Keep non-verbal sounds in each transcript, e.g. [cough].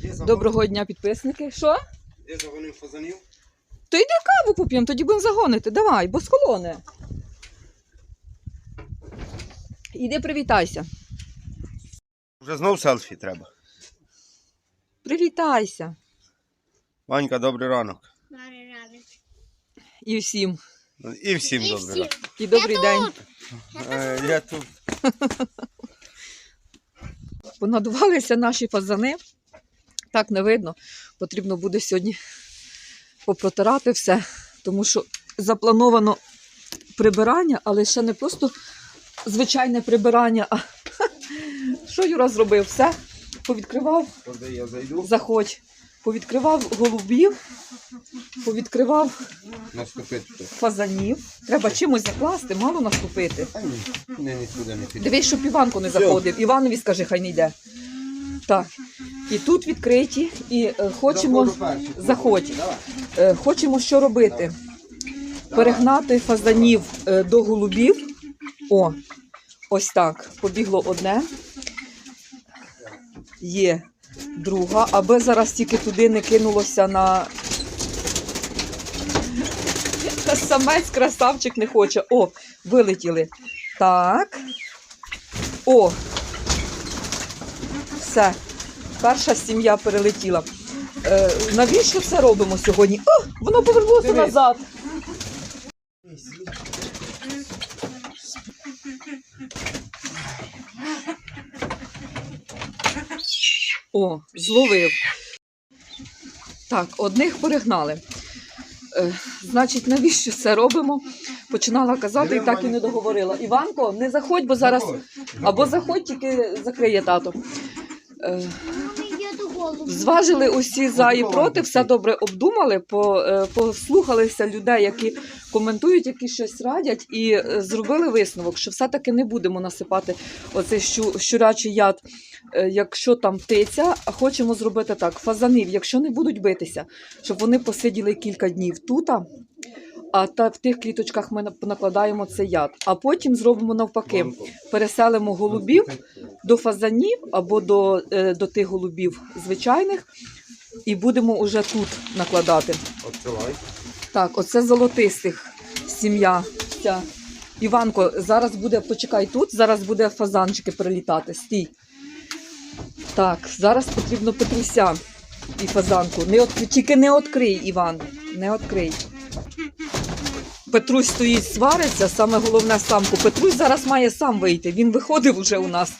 Я Доброго дня, підписники. Що? Я загонив фазанів. То йди каву поп'ємо, тоді будемо загонити. Давай, бо з колони. Іди привітайся. Вже знов селфі треба. Привітайся. Ванька, добрий ранок. І всім. І всім І добрий всім. ранок. І добрий день. Е, Я тут. Понадувалися наші фазани. Так не видно. Потрібно буде сьогодні попротирати все, тому що заплановано прибирання, але ще не просто звичайне прибирання, а [laughs] що Юра зробив? Все повідкривав, Куди я зайду? заходь, повідкривав голубів, повідкривав Наступити. фазанів. Треба чимось закласти, мало наступити. А ні, не, нікуди не піду. Дивись, щоб Іванко не заходив. Іванові скажи, хай не йде. Так. І тут відкриті, і е, хочемо, заходь. Е, хочемо що робити? Перегнати фазанів е, до голубів. О, ось так. Побігло одне. Є друга, аби зараз тільки туди не кинулося на. Самець красавчик не хоче. О, вилетіли. Так. О. Все. Перша сім'я перелетіла. Е, навіщо це робимо сьогодні? О, воно повернулося Дивись. назад. О, зловив. Так, одних перегнали. Е, значить, навіщо це робимо? Починала казати і так і не договорила. Іванко, не заходь, бо зараз. Або заходь, тільки закриє тато. Зважили усі за і проти, все добре обдумали, е, послухалися людей, які коментують, які щось радять, і е, зробили висновок, що все-таки не будемо насипати оцей щу, щурячий яд, е, якщо там птиця, а хочемо зробити так: фазанів, якщо не будуть битися, щоб вони посиділи кілька днів тут. А та в тих кліточках ми на- накладаємо цей яд, а потім зробимо навпаки: переселимо голубів до фазанів або до, е, до тих голубів звичайних, і будемо уже тут накладати. Так, оце золотистих сім'я. Іванко, зараз буде, почекай тут, зараз буде фазанчики прилітати. Стій. Так, зараз потрібно Петруся і фазанку. Не от, тільки не відкрий, Іван. Не відкрий. Петрусь стоїть, свариться, саме головне самку. Петрусь зараз має сам вийти. Він виходив уже у нас.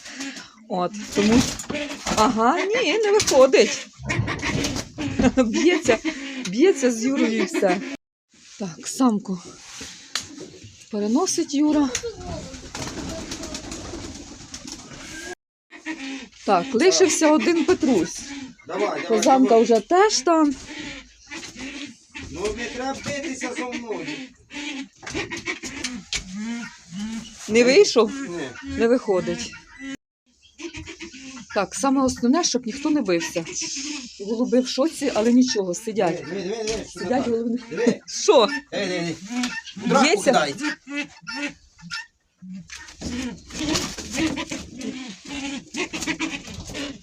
От, тому. Ага, ні, не виходить. [laughs] Б'ється, б'ється з Юрою і все. Так, самку переносить Юра. Так, лишився один Петрусь. Давай, давай. Козамка давай. вже теж там. Ну не треба битися зо мною. Не вийшов, Ні. не виходить. Так, саме основне, щоб ніхто не бився. Голуби в шоці, але нічого, сидять. Диви, диви, диви, що Сидять там. голуби. Диви. Що? Ей, ей, ей. Б'ється?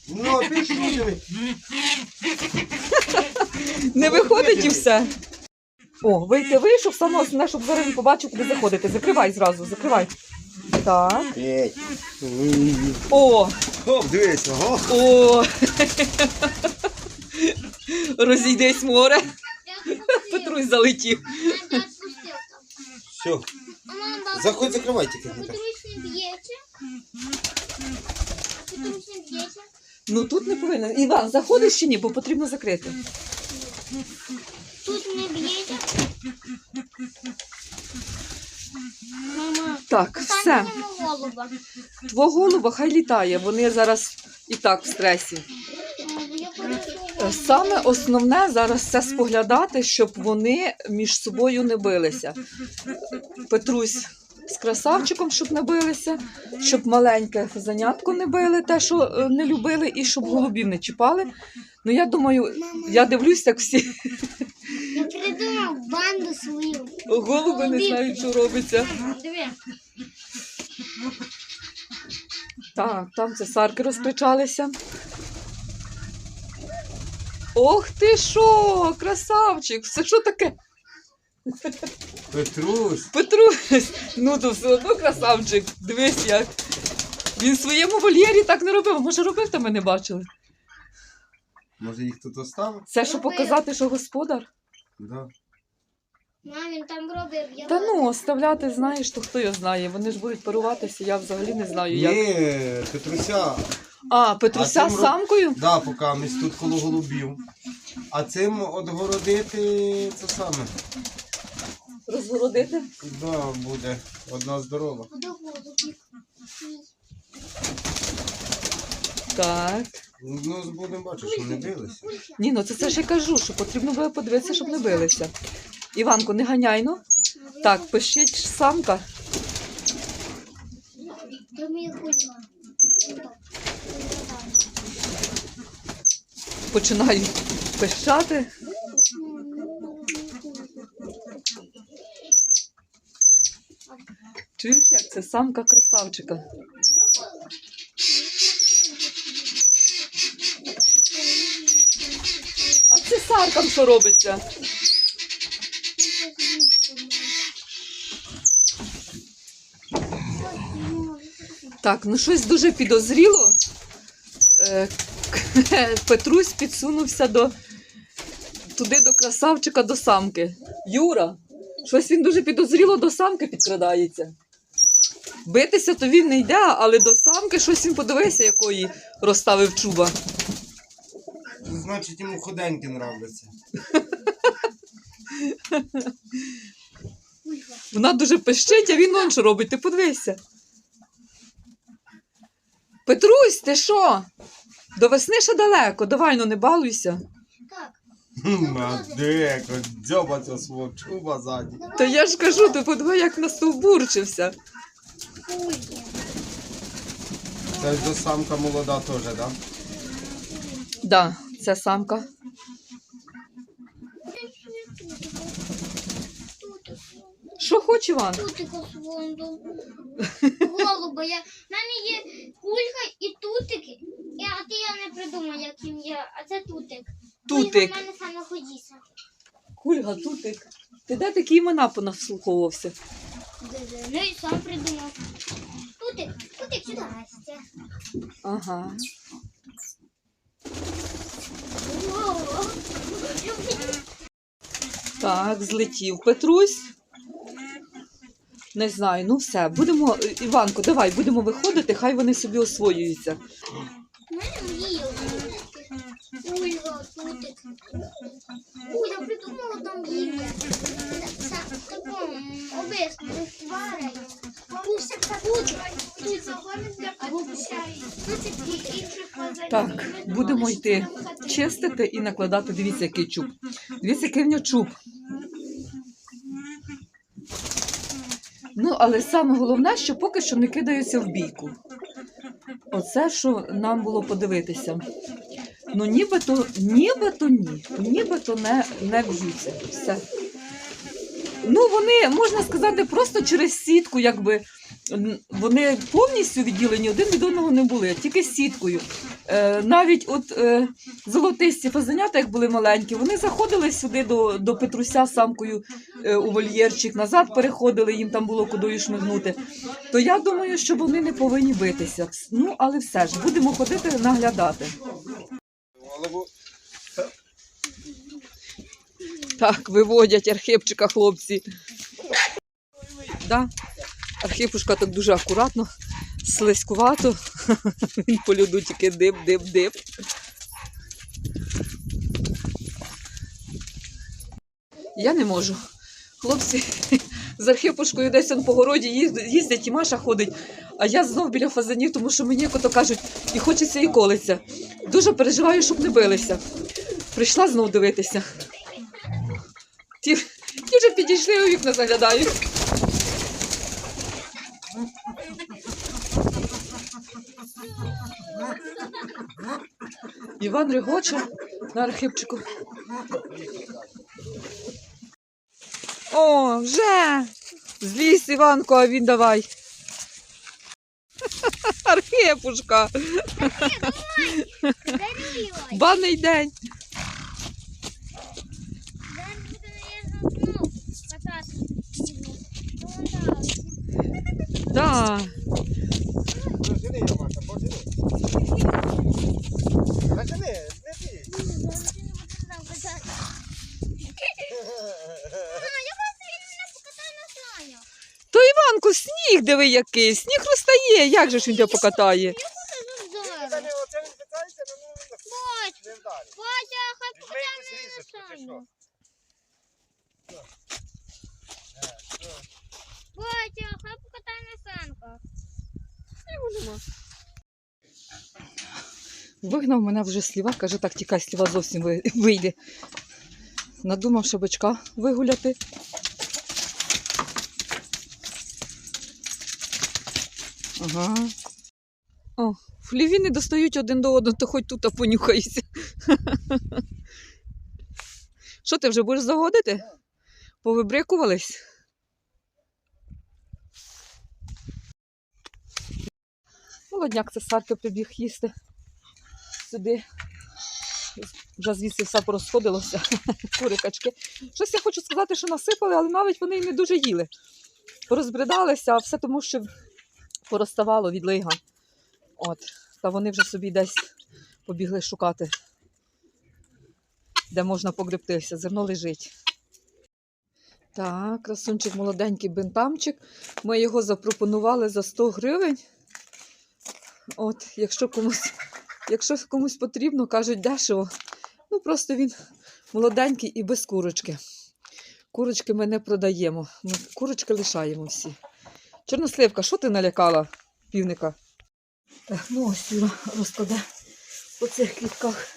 Ну, пішли. Не виходить і все. О, вийти вийшов, саме основне, щоб зараз не побачив, куди заходити. Закривай зразу, закривай. Так. О, Хоп, дивися, го. о. [laughs] Розійдесь море. Петрусь залетів. Все. Заходь, закривай тільки. Петрусь не б'ється. Петрусь не б'ється. Ну тут не повинен. Іван, заходиш чи ні, бо потрібно закрити. Тут не б'ється. Мама. Так, все. Голуба. Твого голуба хай літає, вони зараз і так в стресі. Саме основне зараз це споглядати, щоб вони між собою не билися. Петрусь з красавчиком, щоб не билися, щоб маленьке занятко не били, те, що е, не любили, і щоб голубів не чіпали. Ну я думаю, я дивлюсь, як всі Я придумав банду свою. голуби не знають, що робиться. Диви. Так, там цесарки розкричалися. Ох ти що, красавчик! Це що таке? Петрусь. Петрусь, ну то все одно красавчик. Дивись як. Він в своєму вольєрі так не робив. Може робив, та ми не бачили. Може їх тут оставив? Це щоб показати, що господар. Да. Мам, він там робив. Я Та ну, оставляти, знаєш, то хто його знає. Вони ж будуть паруватися, я взагалі не знаю як. Ні, Петруся. А, Петруся А з самкою? Да, поки ми тут коло голубів. А цим отгородити це саме. Розгородити? Да, буде одна здорова. Так. Ну, будемо бачити, що не билися. Ні, ну це, це ж я кажу, що потрібно було подивитися, щоб не билися. Іванко, не ганяй, ну. Так, пишіть самка. Починаю пищати. Чуєш, як це самка красавчика. А це саркам що робиться? Так, ну щось дуже підозріло. Е, [laughs] Петрусь підсунувся до туди до красавчика до самки. Юра, щось він дуже підозріло до самки підкрадається. Битися то він не йде, але до самки щось він подивився, якої розставив чуба. Значить, йому ходеньки нравляться. Вона дуже пищить, а він он що робить, ти подивися. Петрусь, ти що? До весни ще далеко, давай ну не балуйся. Так. Дзьоба цього свого чуба ззаді. Та я ж кажу, ти подивай, як настовбурчився. Це ж до самка молода теж, так? Да? Да, це самка. Що хоче Іван? Тутика свою голуба. Я... В мене є кулька і тутики. І, а ти я не придумав, як їм є. А це тутик. Тутик. У мене саме ходіся. Кульга, тутик. Ти де такі імена понаслуховувався? Ну і сам придумав. Тутик, тутик, сюди. Ага. Так, злетів Петрусь. Не знаю, ну все. Будемо, Іванко, давай, будемо виходити, хай вони собі освоюються. Однотики. Ульга, тутик. Ой, я придумала там такому обисно, тварей. Бабуся. Тутик. Або Тутик і інших. Так, будемо йти чистити і накладати. Дивіться, який чуб. Дивіться, який в нього чуб. Ну, але саме головне, що поки що не кидаються в бійку. Оце, що нам було подивитися. Ну, нібито, нібито ні, нібито не, не б'ються. Все. Ну, вони, можна сказати, просто через сітку, якби вони повністю відділені один від одного не були, тільки сіткою. Е, навіть от е, золотисті фазанята, як були маленькі, вони заходили сюди до, до Петруся самкою е, у вольєрчик, назад переходили, їм там було кудою шмигнути. То я думаю, що вони не повинні битися. Ну, але все ж, будемо ходити наглядати. Так, виводять архипчика хлопці. Да? Архипушка так дуже акуратно, слизькувато. [laughs] Він по льоду тільки дип, дип, дип. Я не можу. Хлопці [laughs] з архипушкою десь он по городі їздять, і Маша ходить, а я знов біля фазанів, тому що мені, як кажуть, і хочеться, і колиться. Дуже переживаю, щоб не билися. Прийшла знов дивитися. Ті, ті вже підійшли у вікна заглядають. Іван регоче на архипчику. О, вже! Злізь, Іванко, а він давай. [laughs] Архипушка. Банний день. Да. Сніг диви який, сніг розтає. Як же ж він тебе покатає? Ну не вдарить. Батя, хай що? Покатай на санках. Вигнав мене вже сліва, каже, так тікай, сліва зовсім вийде. Надумав шабачка вигуляти. Ага. О, хліві не достають один до одного, то хоч тут понюхайся. [laughs] Що ти вже будеш заводити? Повибрикувались? Молодняк це Сарка прибіг їсти сюди. Вже звідси все порозходилося, [laughs] кури, качки. Щось я хочу сказати, що насипали, але навіть вони й не дуже їли. Порозбридалися, а все тому, що пороставало від лига. От. Та вони вже собі десь побігли шукати, де можна погребтися. Зерно лежить. Так, красунчик молоденький бентамчик. Ми його запропонували за 100 гривень. От, якщо комусь Якщо комусь потрібно, кажуть дешево. Ну просто він молоденький і без курочки. Курочки ми не продаємо. Ми курочки лишаємо всі. Чорносливка, що ти налякала півника? Так, ну ось Юра розкладе по цих квітках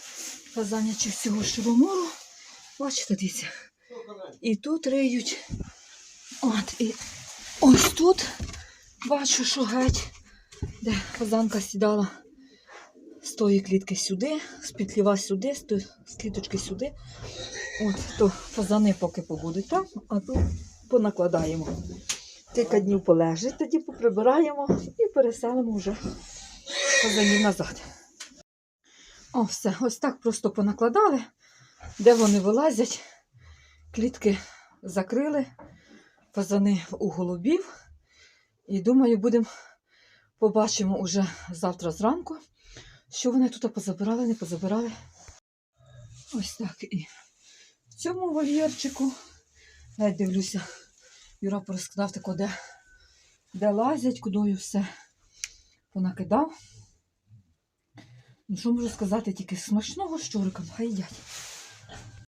казанячих всього шивомору. Бачите, дивіться. І тут риють. От, і ось тут бачу, що геть, де фазанка сідала з тої клітки сюди, з петліва сюди, з тої з кліточки сюди. От, то фазани поки побудуть там, а тут понакладаємо. Кілька днів полежить, тоді поприбираємо і переселимо вже фазанів назад. О, все, ось так просто понакладали, де вони вилазять. Клітки закрили, фазани у голубів. І думаю, будемо побачимо уже завтра зранку. Що вони тут позабирали, не позабирали. Ось так і в цьому вольєрчику. Я дивлюся, Юра порозкидав тако, де, де лазять, кудою все понакидав. Ну, що можу сказати, тільки смачного щурикам, хай їдять.